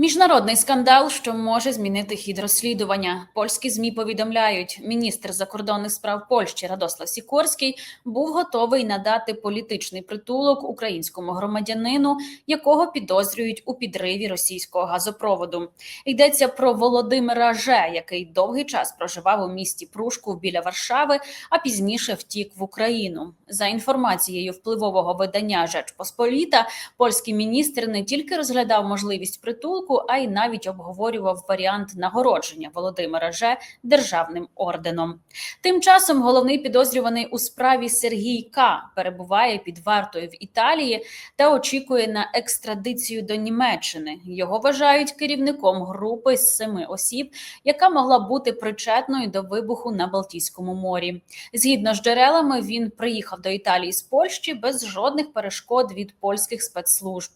Міжнародний скандал, що може змінити хід розслідування. Польські змі повідомляють, міністр закордонних справ Польщі Радослав Сікорський був готовий надати політичний притулок українському громадянину, якого підозрюють у підриві російського газопроводу. Йдеться про Володимира Же, який довгий час проживав у місті Прушку біля Варшави, а пізніше втік в Україну. За інформацією впливового видання Жеч Посполіта, польський міністр не тільки розглядав можливість притулку, а й навіть обговорював варіант нагородження Володимира Же державним орденом. Тим часом головний підозрюваний у справі Сергій К перебуває під вартою в Італії та очікує на екстрадицію до Німеччини. Його вважають керівником групи з семи осіб, яка могла бути причетною до вибуху на Балтійському морі. Згідно з джерелами, він приїхав до Італії з Польщі без жодних перешкод від польських спецслужб.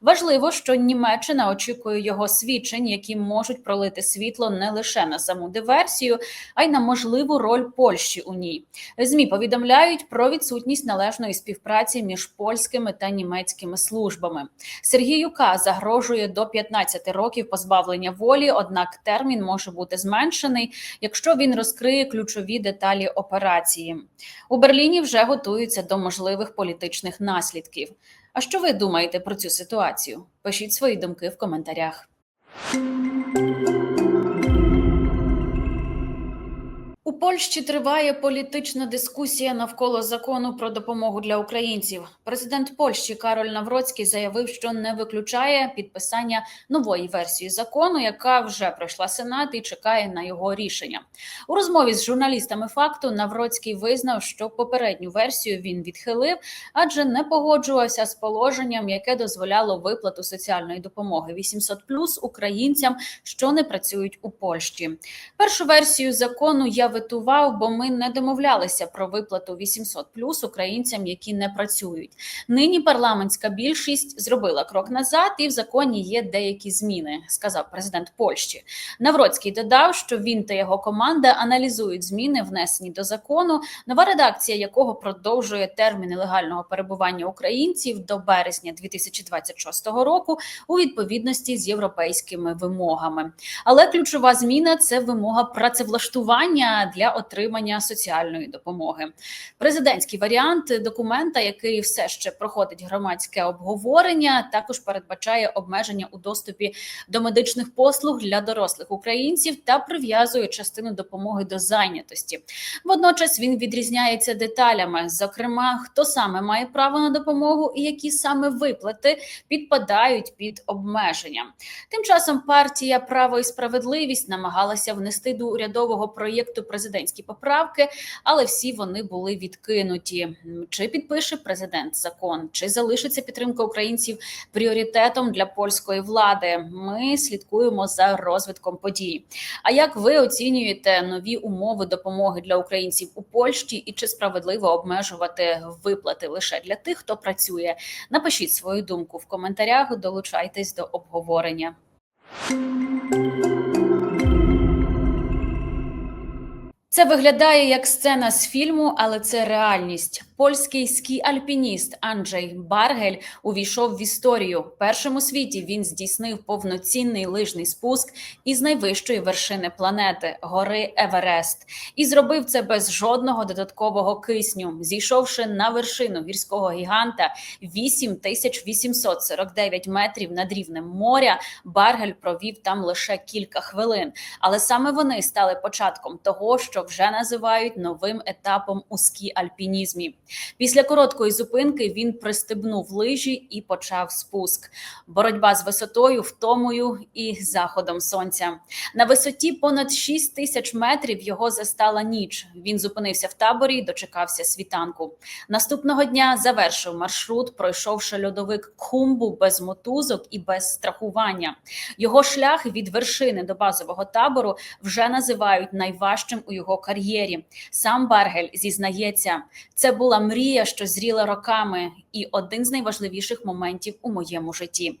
Важливо, що Німеччина очікує його свідчень, які можуть пролити світло не лише на саму диверсію, а й на можливу роль Польщі у ній. Змі повідомляють про відсутність належної співпраці між польськими та німецькими службами. Сергію К. загрожує до 15 років позбавлення волі однак термін може бути зменшений, якщо він розкриє ключові деталі операції. У Берліні вже готуються до можливих політичних наслідків. А що ви думаєте про цю ситуацію? Пишіть свої думки в коментарях. Польщі триває політична дискусія навколо закону про допомогу для українців. Президент Польщі Кароль Навроцький заявив, що не виключає підписання нової версії закону, яка вже пройшла сенат і чекає на його рішення. У розмові з журналістами факту Навроцький визнав, що попередню версію він відхилив, адже не погоджувався з положенням, яке дозволяло виплату соціальної допомоги 800 українцям, що не працюють у Польщі. Першу версію закону я ветував, бо ми не домовлялися про виплату 800 українцям, які не працюють. Нині парламентська більшість зробила крок назад, і в законі є деякі зміни, сказав президент Польщі. Навроцький додав, що він та його команда аналізують зміни, внесені до закону, нова редакція якого продовжує терміни легального перебування українців до березня 2026 року у відповідності з європейськими вимогами. Але ключова зміна це вимога працевлаштування для отримання соціальної допомоги. Президентський варіант документа, який все ще проходить громадське обговорення, також передбачає обмеження у доступі до медичних послуг для дорослих українців та прив'язує частину допомоги до зайнятості. Водночас він відрізняється деталями, зокрема, хто саме має право на допомогу і які саме виплати підпадають під обмеження. Тим часом партія Право і справедливість намагалася внести до урядового проєкту президентські поправки, але всі вони були відкинуті. Чи підпише президент закон, чи залишиться підтримка українців пріоритетом для польської влади? Ми слідкуємо за розвитком подій. А як ви оцінюєте нові умови допомоги для українців у Польщі, і чи справедливо обмежувати виплати лише для тих, хто працює? Напишіть свою думку в коментарях. Долучайтесь до обговорення. Це виглядає як сцена з фільму, але це реальність. Польський ські-альпініст Анджей Баргель увійшов в історію. Першим у світі він здійснив повноцінний лижний спуск із найвищої вершини планети гори Еверест, і зробив це без жодного додаткового кисню, зійшовши на вершину гірського гіганта 8849 метрів над рівнем моря. Баргель провів там лише кілька хвилин, але саме вони стали початком того, що вже називають новим етапом у ські-альпінізмі. Після короткої зупинки він пристебнув лижі і почав спуск. Боротьба з висотою, втомою і заходом сонця. На висоті понад 6 тисяч метрів його застала ніч. Він зупинився в таборі і дочекався світанку. Наступного дня завершив маршрут, пройшовши льодовик Кхумбу без мотузок і без страхування. Його шлях від вершини до базового табору вже називають найважчим у його кар'єрі. Сам Баргель зізнається, це була мрія, що зріла роками, і один з найважливіших моментів у моєму житті.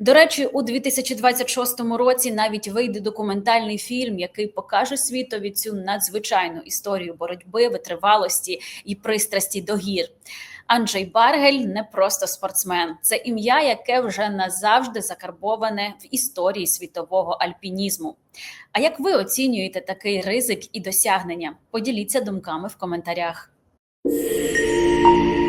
До речі, у 2026 році навіть вийде документальний фільм, який покаже світові цю надзвичайну історію боротьби, витривалості і пристрасті до гір. Анджей Баргель не просто спортсмен, це ім'я, яке вже назавжди закарбоване в історії світового альпінізму. А як ви оцінюєте такий ризик і досягнення? Поділіться думками в коментарях. Música